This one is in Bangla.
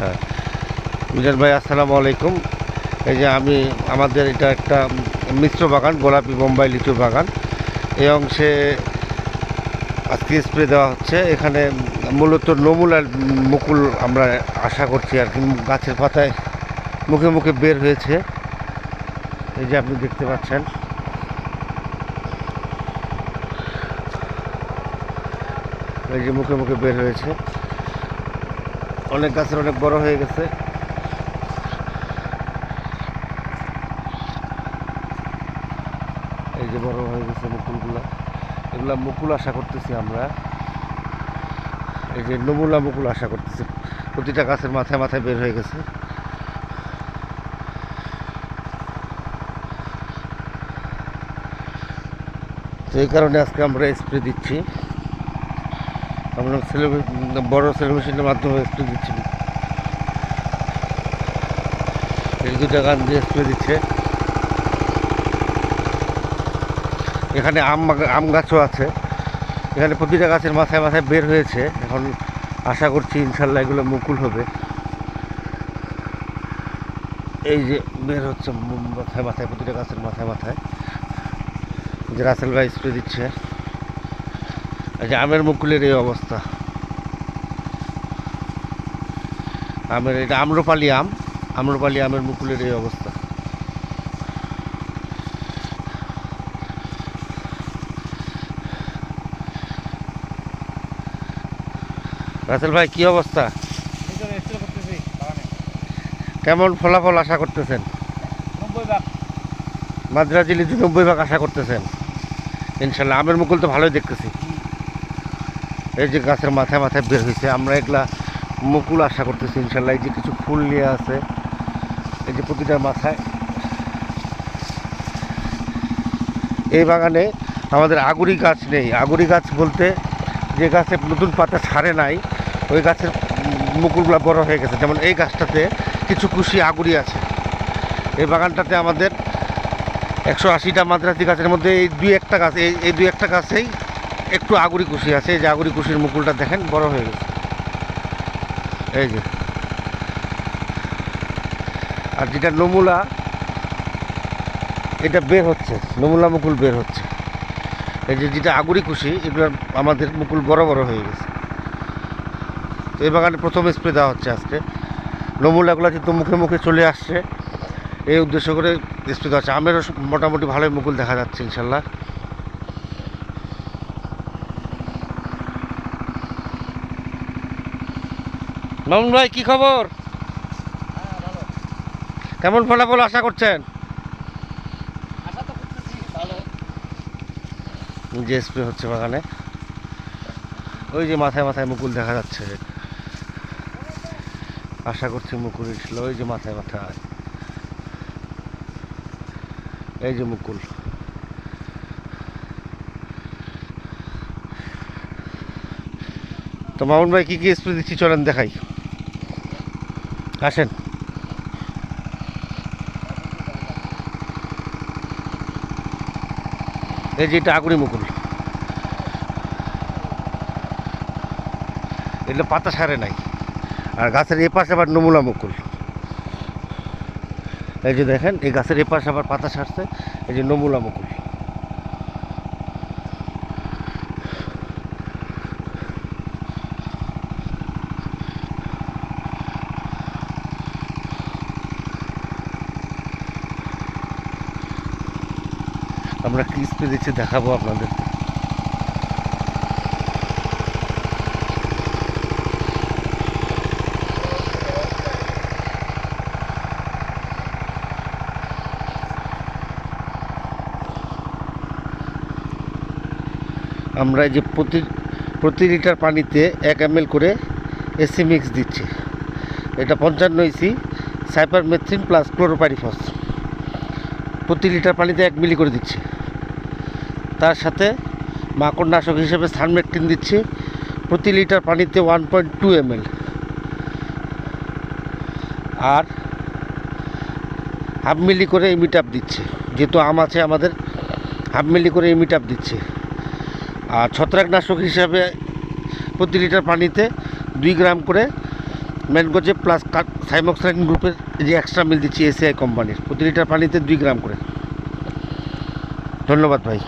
হ্যাঁ। মিজান ভাই, আসসালামু আলাইকুম। এই যে আমি, আমাদের এটা একটা মিশ্র বাগান, গোলাপি বোম্বাই লিচু বাগান। এই অংশে আজকে স্প্রে দেওয়া হচ্ছে। এখানে মূলত নমুল আর মুকুল আমরা আশা করছি আর কি, গাছের পাতায় মুখে মুখে বের হয়েছে। এই যে আপনি দেখতে পাচ্ছেন। এই যে মুখে মুখে বের হয়েছে। অনেক গাছের অনেক বড় হয়ে গেছে। এই যে বড় হয়ে গেছে মুকুলগুলা। এগুলা মুকুল আশা করতেছি আমরা। এই যে নমুলা মুকুল আশা করতেছি। প্রতিটা গাছের মাথায় মাথায় বের হয়ে গেছে। তো এই কারণে আজকে আমরা স্প্রে দিচ্ছি। আমরা বড় সেলো মেশিনের মাধ্যমে স্প্রে দিচ্ছি। এই দুটা গান দিয়ে স্প্রে দিচ্ছে। এখানে আম আম গাছও আছে। এখানে প্রতিটা গাছের মাথায় মাথায় বের হয়েছে। এখন আশা করছি ইনশাল্লাহ এগুলো মুকুল হবে। এই যে বের হচ্ছে মাথায় মাথায়, প্রতিটা গাছের মাথায় মাথায়। যে রাসেল ভাই স্প্রে দিচ্ছে। যে আমের মুকুলের এই অবস্থা। আমের এটা আম্রপালি আম, আম্রপালি আমের মুকুলের এই অবস্থা। রাসেল ভাই, কি অবস্থা? কেমন ফলাফল আশা করতেছেন? নব্বই ভাগ মাদ্রাজি লিচু নব্বই ভাগ আশা করতেছেন। ইনশাল্লাহ, আমের মুকুল তো ভালোই দেখতেছি। এই যে গাছের মাথায় মাথায় বের হয়েছে, আমরা এগুলা মুকুল আশা করতেছি, ইনশাল্লাহ। এই যে কিছু ফুল নিয়ে আছে, এই যে প্রতিটার মাথায়। এই বাগানে আমাদের আগুরি গাছ নেই। আগুরি গাছ বলতে যে গাছে নতুন পাতা ছাড়ে নাই, ওই গাছের মুকুলগুলো বড় হয়ে গেছে। যেমন এই গাছটাতে কিছু কুশি আগুরি আছে। এই বাগানটাতে আমাদের একশো আশিটা মাদ্রাসি গাছের মধ্যে এই দুই একটা গাছ, এই দুই একটা গাছেই একটু আগুরি কুশি আছে, এই যে আগুরি কুশির মুকুলটা দেখেন, বড় হয়ে গেছে। এই যে। আর যেটা নমুলা, এটা বের হচ্ছে, নমুলা মুকুল বের হচ্ছে। এই যে যেটা আগুরি কুশি, এগুলো আমাদের মুকুল বড় বড় হয়ে গেছে। তো এই বাগানে প্রথম স্প্রে দেওয়া হচ্ছে আজকে। নমুলাগুলো কিন্তু মুখে মুখে চলে আসছে। এই উদ্দেশ্য করে স্প্রে দেওয়া হচ্ছে। আমেরও মোটামুটি ভালোই মুকুল দেখা যাচ্ছে, ইনশাল্লাহ। মামুন ভাই কি খবর? হ্যাঁ কেমন ফলাফল আশা করছেন? যে স্প্রে হচ্ছে বাগানে। ওই যে মাথায় মাথায় মুকুল দেখা যাচ্ছে। আশা করছি মুকুল ছিল ওই যে মাথায় মাথায়। এই যে মুকুল। তো মামুন ভাই কি কি স্প্রে দিচ্ছি চলেন দেখাই। আসেন। এই যে এটা আগুনি মুকুল। এগুলো পাতা সারে নাই। আর গাছের এ পাশে আবার নমুনা মুকুল। এই যে দেখেন, এই গাছের এ পাশে আবার পাতা সারছে, এই যে নমুলা মুকুল। আমরা কি স্প্রে দিচ্ছি, দেখাবো আপনাদের। আমরা যে প্রতি প্রতি লিটার পানিতে এক এম করে এসি মিক্স দিচ্ছি। এটা পঞ্চান্ন EC cypermethrin plus chlorpyrifos প্রতি লিটার পানিতে এক মিলি করে দিচ্ছি। তার সাথে মাকড়নাশক হিসেবে সানমেকটিন দিচ্ছি। প্রতি লিটার পানিতে one point two M R half milli করে ইমিটাপ দিচ্ছে। যেহেতু আম আছে আমাদের হাফ মিলি করে ইমিটাপ দিচ্ছে। আর ছত্রাকনাশক হিসাবে প্রতি লিটার পানিতে দুই গ্রাম করে ম্যানগোজে প্লাস সাইমক্সাইন গ্রুপের যে এক্সট্রা মিল দিচ্ছি এসিআই কোম্পানির প্রতি লিটার পানিতে দুই গ্রাম করে। ধন্যবাদ ভাই।